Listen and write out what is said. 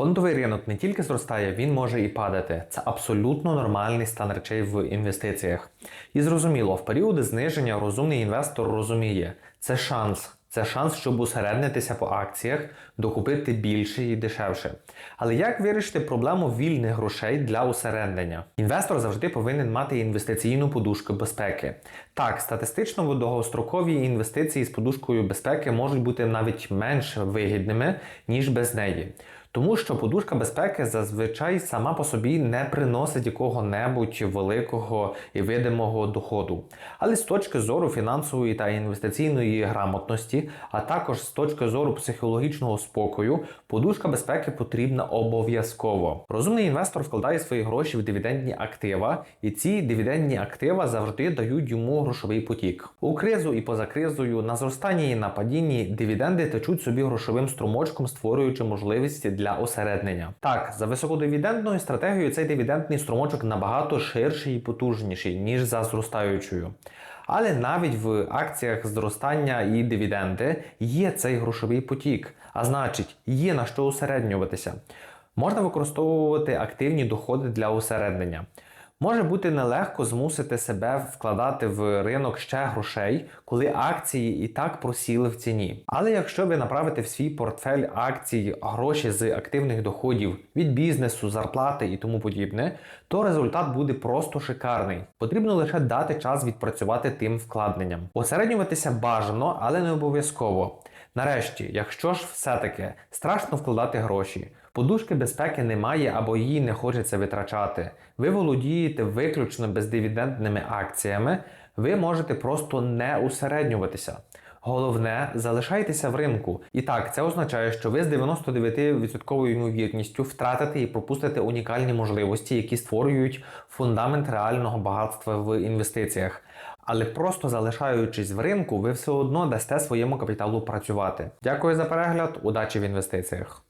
Фондовий ринок не тільки зростає, він може і падати. Це абсолютно нормальний стан речей в інвестиціях. І зрозуміло, в періоди зниження розумний інвестор розуміє, це шанс. Це шанс, щоб усереднитися по акціях, докупити більше і дешевше. Але як вирішити проблему вільних грошей для усереднення? Інвестор завжди повинен мати інвестиційну подушку безпеки. Так, статистично довгострокові інвестиції з подушкою безпеки можуть бути навіть менш вигідними, ніж без неї. Тому що подушка безпеки зазвичай сама по собі не приносить якого-небудь великого і видимого доходу. Але з точки зору фінансової та інвестиційної грамотності, а також з точки зору психологічного спокою, подушка безпеки потрібна обов'язково. Розумний інвестор вкладає свої гроші в дивідендні актива, і ці дивідендні актива завжди дають йому грошовий потік. У кризу і поза кризою, на зростанні і на падінні дивіденди течуть собі грошовим струмочком, створюючи можливості для осереднення. Так, за високодивідендною стратегією цей дивідендний струмочок набагато ширший і потужніший, ніж за зростаючою. Але навіть в акціях зростання і дивіденди є цей грошовий потік, а значить, є на що усереднюватися. Можна використовувати активні доходи для усереднення. Може бути нелегко змусити себе вкладати в ринок ще грошей, коли акції і так просіли в ціні. Але якщо ви направите в свій портфель акцій гроші з активних доходів від бізнесу, зарплати і тому подібне, то результат буде просто шикарний. Потрібно лише дати час відпрацювати тим вкладенням. Осереднюватися бажано, але не обов'язково. Нарешті, якщо ж все-таки страшно вкладати гроші, подушки безпеки немає або її не хочеться витрачати, ви володієте виключно бездивідендними акціями, ви можете просто не усереднюватися. Головне, залишайтеся в ринку. І так, це означає, що ви з 99% ймовірністю втратите і пропустите унікальні можливості, які створюють фундамент реального багатства в інвестиціях. Але просто залишаючись в ринку, ви все одно дасте своєму капіталу працювати. Дякую за перегляд, удачі в інвестиціях.